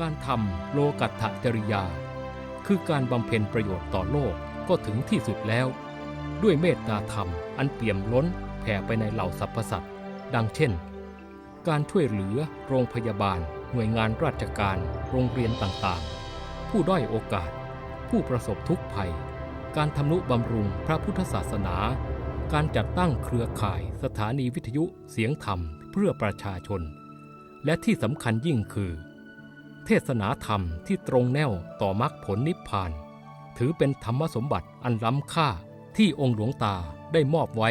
การทำโลกัตถจริยา คือการบำเพ็ญประโยชน์ต่อโลกก็ถึงที่สุดแล้ว ด้วยเมตตาธรรมอันเปี่ยมล้นแผ่ไปในเหล่าสรรพสัตว์ดังเช่น การช่วยเหลือโรงพยาบาล หน่วยงานราชการ โรงเรียนต่างๆ ผู้ด้อยโอกาส ผู้ประสบทุกข์ภัย การทำนุบำรุงพระพุทธศาสนา การจัดตั้งเครือข่ายสถานีวิทยุเสียงธรรมเพื่อประชาชน และที่สำคัญยิ่งคือ เทศนาธรรมที่ตรงแนวต่อมรรคผลนิพพาน ถือเป็นธรรมสมบัติอันล้ำค่าที่องค์หลวงตาได้มอบไว้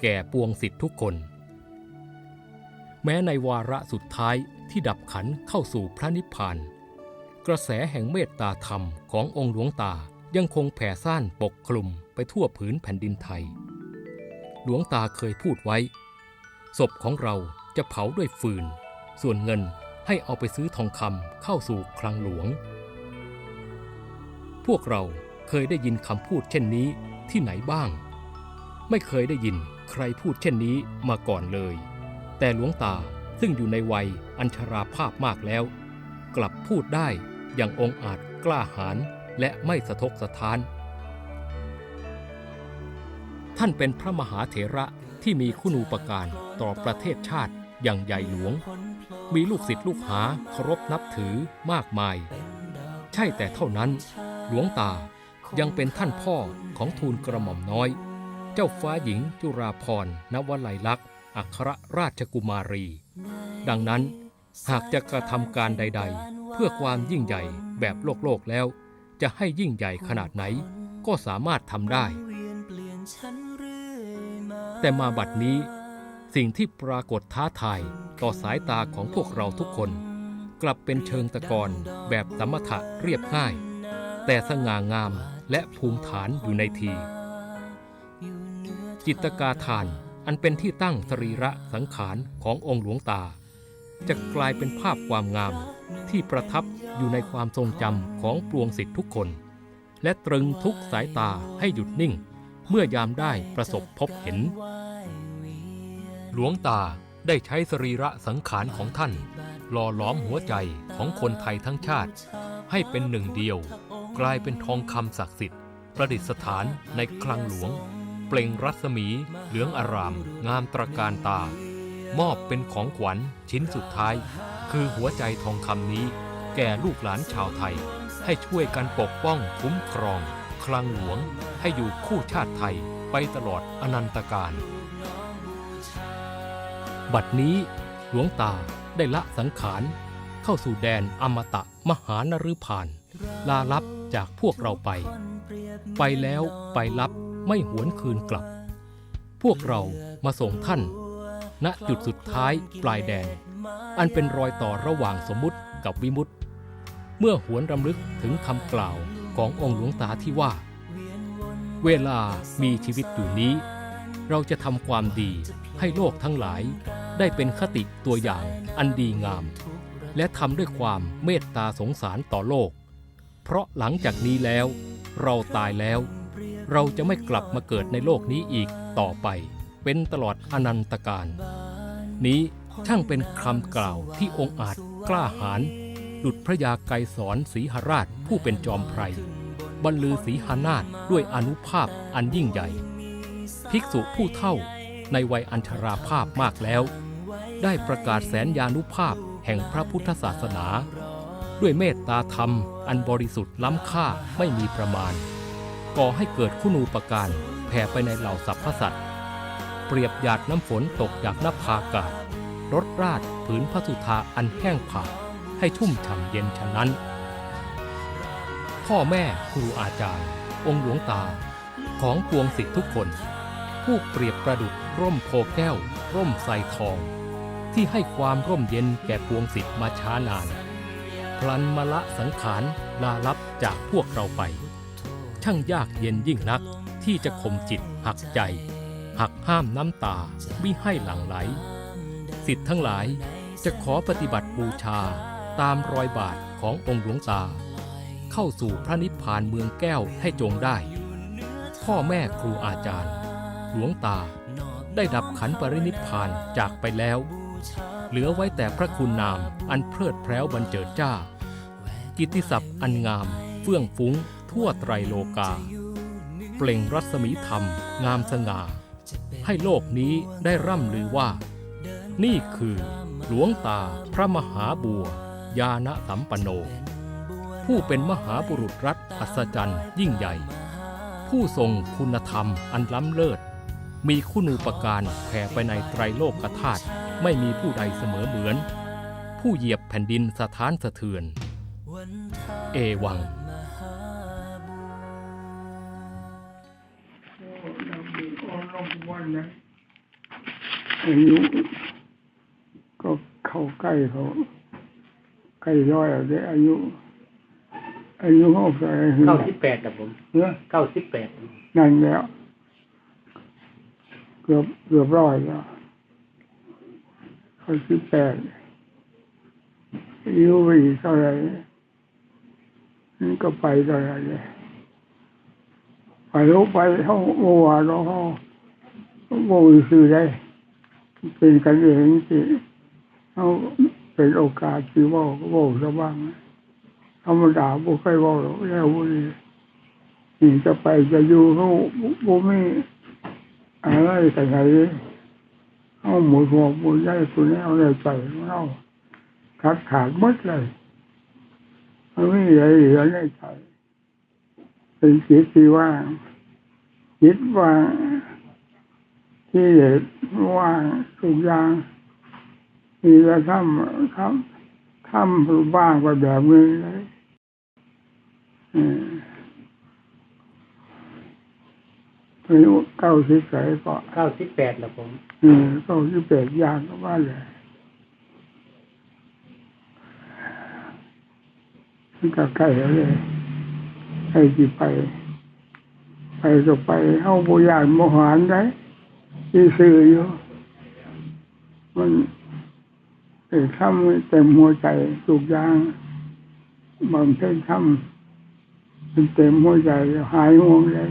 แก่ปวงสิทธิทุกคน แม้ในวาระสุดท้ายที่ดับขันเข้าสู่พระนิพพาน กระแสแห่งเมตตาธรรมขององค์หลวงตายังคงแผ่ซ่านปกคลุมไปทั่วผืนแผ่นดินไทย หลวงตาเคยพูดไว้ ศพของเราจะเผาด้วยฟืน ส่วนเงิน ให้เอาไปซื้อทองคำเข้าสู่คลังหลวง พวกเราเคยได้ยินคำพูดเช่นนี้ที่ไหนบ้าง ไม่เคยได้ยินใครพูดเช่นนี้มาก่อนเลย แต่หลวงตาซึ่งอยู่ในวัยอัญชราภาพมากแล้ว กลับพูดได้อย่างองอาจกล้าหาญและไม่สะทกสะท้าน ท่านเป็นพระมหาเถระที่มีคุณูปการต่อประเทศชาติอย่างใหญ่หลวง มีลูกศิษย์ลูกหาเคารพนับถือมากมาย ใช่แต่เท่านั้น หลวงตายังเป็นท่านพ่อของทูลกระหม่อมน้อย เจ้าฟ้าหญิงจุราพรนวลัยลักษณ์ อัครราชกุมารี ดังนั้นหากจะกระทำการใด ๆ เพื่อความยิ่งใหญ่แบบโลกโลกแล้ว จะให้ยิ่งใหญ่ขนาดไหน ก็สามารถทำได้ แต่มาบัดนี้ สิ่งที่ปรากฏท้าทายต่อสายตาของพวกเราทุกคน กลับเป็นเชิงตะกอนแบบสมถะเรียบง่าย แต่สง่างามและภูมิฐานอยู่ในที จิตกาทานอันเป็นที่ตั้งสรีระสังขารขององค์หลวงตา จะกลายเป็นภาพความงามที่ประทับอยู่ในความทรงจำของปวงสิทธิทุกคน และตรึงทุกสายตาให้หยุดนิ่ง เมื่อยามได้ประสบพบเห็น หลวงตาได้ใช้สรีระสังขารของท่าน หล่อหลอมหัวใจของคนไทยทั้งชาติ ให้เป็นหนึ่งเดียว กลายเป็นทองคำศักดิ์สิทธิ์ ประดิษฐานในคลังหลวง เปล่งรัศมี เหลืองอาราม งามตระการตา มอบเป็นของขวัญชิ้นสุดท้าย คือหัวใจทองคำนี้ แก่ลูกหลานชาวไทย ให้ช่วยกันปกป้องคุ้มครอง คลังหลวงให้อยู่คู่ชาติไทยไปตลอดอนันตการ บัดนี้หลวงตาได้ละสังขาร เข้าสู่แดนอมตะมหานฤพาน ลาลับจากพวกเราไป ไปแล้วไปลับไม่หวนคืนกลับ พวกเรามาส่งท่าน ณจุดสุดท้ายปลายแดน อันเป็นรอยต่อระหว่างสมมุติกับวิมุติ เมื่อหวนรำลึกถึงคำกล่าวขององค์หลวงตาที่ว่า เวลามีชีวิตอยู่นี้ เราจะทำความดีให้โลกทั้งหลาย ได้เป็นคติตัวอย่างอันดีงาม และทำด้วยความเมตตาสงสารต่อโลก เพราะหลังจากนี้แล้ว เราตายแล้ว เราจะไม่กลับมาเกิดในโลกนี้อีกต่อไป เป็นตลอดอนันตการ นี้ช่างเป็นคำกล่าวที่องค์อาจกล้าหาญดุจพระยาไกรสอนสีหราชผู้เป็นจอมไพรบรรลือสีหานาฏด้วยอนุภาพอันยิ่งใหญ่ ภิกษุผู้เท่าในวัยอัญชราภาพมากแล้ว ได้ประกาศแสนยานุภาพแห่งพระพุทธศาสนา ด้วยเมตตาธรรมอันบริสุทธิ์ล้ำค่าไม่มีประมาณ ก่อให้เกิดคุณูปการแผ่ไปในเหล่าสรรพสัตว์เปรียบหยาดน้ำฝนตกจากหน้าผากาศรดราดผืนพระสุธาอันแห้งผากให้ชุ่มฉ่ำเย็นฉะนั้น พ่อแม่ครูอาจารย์ องค์หลวงตาของปวงสิทธิทุกคน ผู้เปรียบประดุจร่มโพแก้ว ร่มไทรทอง ที่ให้ความร่มเย็นแก่ปวงสิทธิ์มาช้านาน พลันมาละสังขารลาลับจากพวกเราไป ช่างยากเย็นยิ่งนักที่จะข่มจิตหักใจ หักห้ามน้ำตาไมิให้หลั่งไหล สิทธิ์ทั้งหลายจะขอปฏิบัติบูชาตามรอยบาทขององค์หลวงตา เข้าสู่พระนิพพานเมืองแก้วให้จงได้ พ่อแม่ครูอาจารย์ หลวงตาได้ดับขันปรินิพพานจากไปแล้ว เหลือไว้แต่พระคุณนามอันเพลิดเพร้วบันเจิดจ้า กิตติศัพท์อันงาม เฟื่องฟุ้ง ทั่วไตรโลกา เปล่งรัศมีธรรม งามสง่า ให้โลกนี้ได้ร่ำลือว่า นี่คือหลวงตาพระมหาบัวยาณสัมปันโน ผู้เป็นมหาบุรุษรัฐอัศจรรย์ยิ่งใหญ่ ผู้ทรงคุณธรรมอันล้ำเลิศ มีคุณูปการแผ่ไปในไตรโลกธาตุ ไม่มีผู้ใดเสมอเหมือน ผู้เหยียบแผ่นดินสถานสะเทือน เอวังเรามีองค์ลงวันนะอายุก็เข้าใกล้เขาใกล้ร้อยแล้วเด้อายุ อายุเขาใส่เก้าสิบแปดครับผมเนี่ยเก้าสิบแปดนั่นแล้ว เกือบเกือบร้อยแล้ว เขาสิบแปดอายุไปเท่าไรนี่ก็ไปเท่าไรเลยไปรู้ไปเขาโมวาเราเขาโมวิสื่อได้ เป็นกันเองที่เขาเป็นโอกาสที่ว่าก็เว่าซะบ้างธรรมดาบ่เคยว่าหรอกแล้ววุ้ยนี่จะไปจะอยู่เขาบ่มีอะไรแต่ไหน เอาหมุดหัวหมุดใหญ่ตัวนี้เอาในใจของเราขาดขาดหมดเลยมันไม่มีอะไรเหลือในใจเป็นจิตที่ว่างจิตว่างที่เหตุว่างทุกอย่างมีแต่ทำทำทำบ้างก็แบบนี้เลยอืม อายุเก้าสิบใส่ก็เก้าสิบแปดครับผมอืมเก้าสิบแปดอย่างก็ว่าเลยมันก็ใกล้แล้วเลยใครที่ไป ไปก็ไปเข้าโบยานโมหานได้ที่ซื้ออยู่ มันเอ้ทำเต็มหัวใจทุกอย่างบางเช่นทำมันเต็มหัวใจหายห่วงเลย